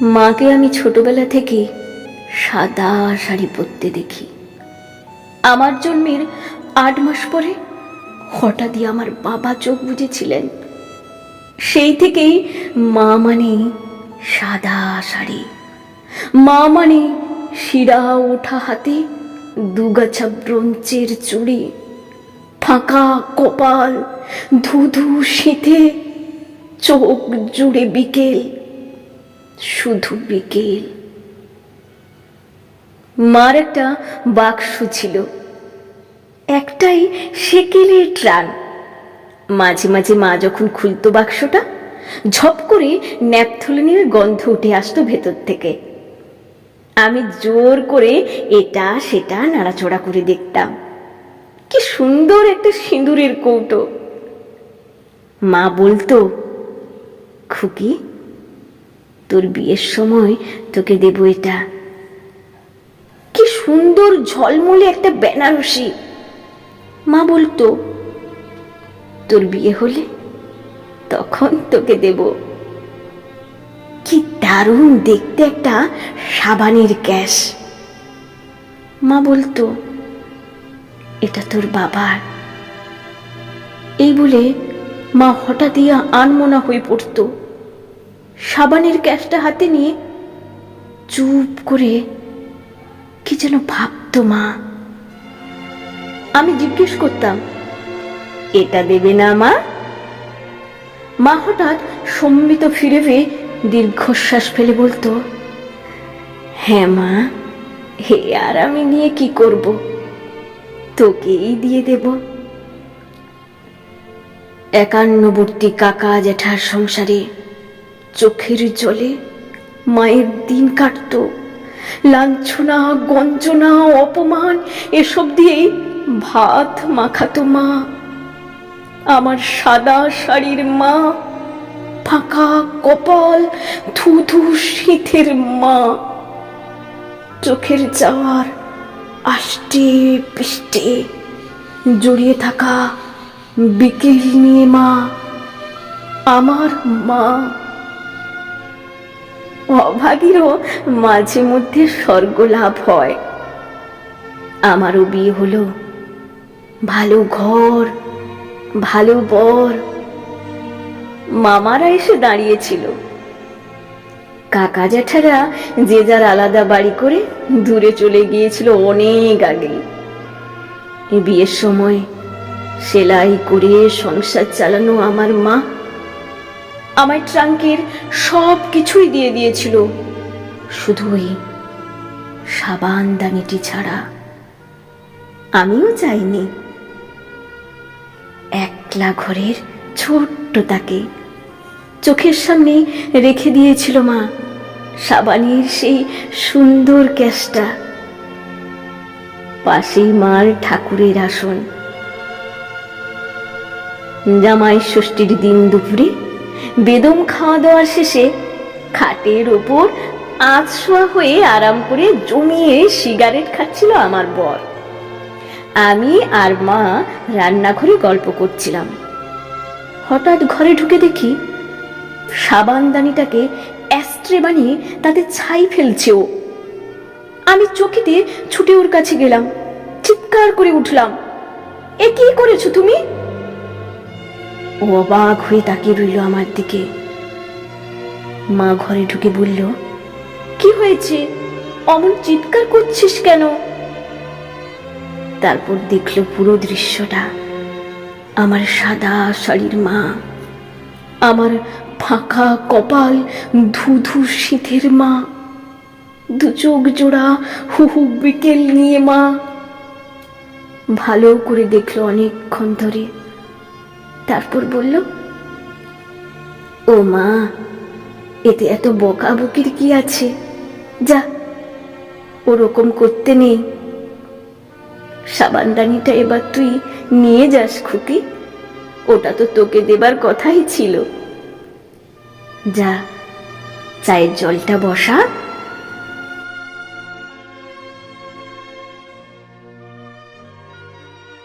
মাকে আমি ছোটবেলা থেকে সাদা শাড়ি পরতে দেখি। আমার জন্মের আট মাস পরে হঠাৎই আমার বাবা চোখ বুঝেছিলেন সেই থেকেই মা মানে সাদা শাড়ি। মা মানে শিরা ওঠা হাতে দুগাছা ব্রঞ্চের চুড়ি। ফাঁকা কপাল, ধুধু শীতে চোখ জুড়ে বিকেল। শুধু বিকেল। মার একটা বাক্স ছিল। একটাই সেকেলের ট্রান মাঝে মাঝে মা যখন খুলতো বাক্সটা, ঝপ করে ন্যাপথলিনের গন্ধ উঠে আসতো ভেতর থেকে। আমি জোর করে এটা সেটা নাড়াচড়া করে দেখতাম। কি সুন্দর একটা সিঁদুরের কৌটো। মা বলতো, খুকি তোর বিয়ের সময় তোকে দেব এটা। কি সুন্দর ঝলমলে একটা বেনারসি। মা বলতো, তোর বিয়ে হলে তখন তোকে দেব। কি দারুণ দেখতে একটা সাবানের গ্যাস। মা বলতো, এটা তোর বাবার। এই বলে মা হঠাৎই আনমনা হয়ে পড়তো। সাবানের গ্যাসটা হাতে নিয়ে চুপ করে কি যেন ভাবতো মা। আমি জিজ্ঞেস করতাম, এটা দেবে না মা? মা হঠাৎ সম্মিত ফিরে পেয়ে দীর্ঘশ্বাস ফেলে বলতো হ্যাঁ মা, হে আর আমি নিয়ে কি করব? তোকেই দিয়ে দেব। একান্নবর্তী কাকা জ্যাঠার সংসারে চোখের জলে মায়ের দিন কাটত। লাঞ্ছনা, গঞ্জনা, অপমান, এসব দিয়েই ভাত মাখাতো মা। আমার সাদা শাড়ির মা, ফাঁকা কপাল, ধুধু শীতের মা। চোখের যাওয়ার আষ্টে পিষ্টে জড়িয়ে থাকা বিকেল নিয়ে মা, আমার মা। অভাগীরও মাঝে মধ্যে স্বর্গ লাভ হয়। আমারও বিয়ে হলো। ভালো ঘর, ভালো বর। মামারা এসে দাঁড়িয়েছিল। কাকা জ্যাঠারা যে যার আলাদা বাড়ি করে দূরে চলে গিয়েছিল অনেক আগে। বিয়ের সময় সেলাই করে সংসার চালানো আমার মা আমার ট্রাঙ্কের সব কিছুই দিয়ে দিয়েছিল। শুধুই সাবান দানিটি ছাড়া আমিও চাইনি একলা ঘরের ছোট্ট তাকে চোখের সামনে রেখে দিয়েছিল মা। সাবানের সেই সুন্দর ক্যাশটা পাশেই মার ঠাকুরের আসন। জামাই ষষ্ঠীর দিন দুপুরে বেদম খাওয়া দাওয়ার শেষে খাটের ওপর আঁচ শোয়া হয়ে আরাম করে জমিয়ে সিগারেট খাচ্ছিল আমার বর। আমি আর মা রান্নাঘরে গল্প করছিলাম। হঠাৎ ঘরে ঢুকে দেখি সাবানদানিটাকে অ্যাস্ট্রে বানিয়ে তাতে ছাই ফেলছে ও। আমি চকিতে ছুটে ওর কাছে গেলাম, চিৎকার করে উঠলাম, এ কি করেছ তুমি? ও অবাক হয়ে তাকিয়ে রইল আমার দিকে। মা ঘরে ঢুকে বলল, কি হয়েছে? অমন চিৎকার করছিস কেন? তারপর দেখল পুরো দৃশ্যটা। আমার সাদা শাড়ির মা, আমার ফাঁকা কপাল, ধুধু শীতের মা, দু চোখ জোড়া হু হু বিকেল নিয়ে মা। ভালো করে দেখল অনেকক্ষণ ধরে। তারপর বলল, ও মা, এতে এত বকাবকির কি আছে? যা, ওরকম করতে নেই। সাবানদানিটা এবার তুই নিয়ে যাস খুকি, ওটা তো তোকে দেবার কথাই ছিল। যা, চায়ের জলটা বসা।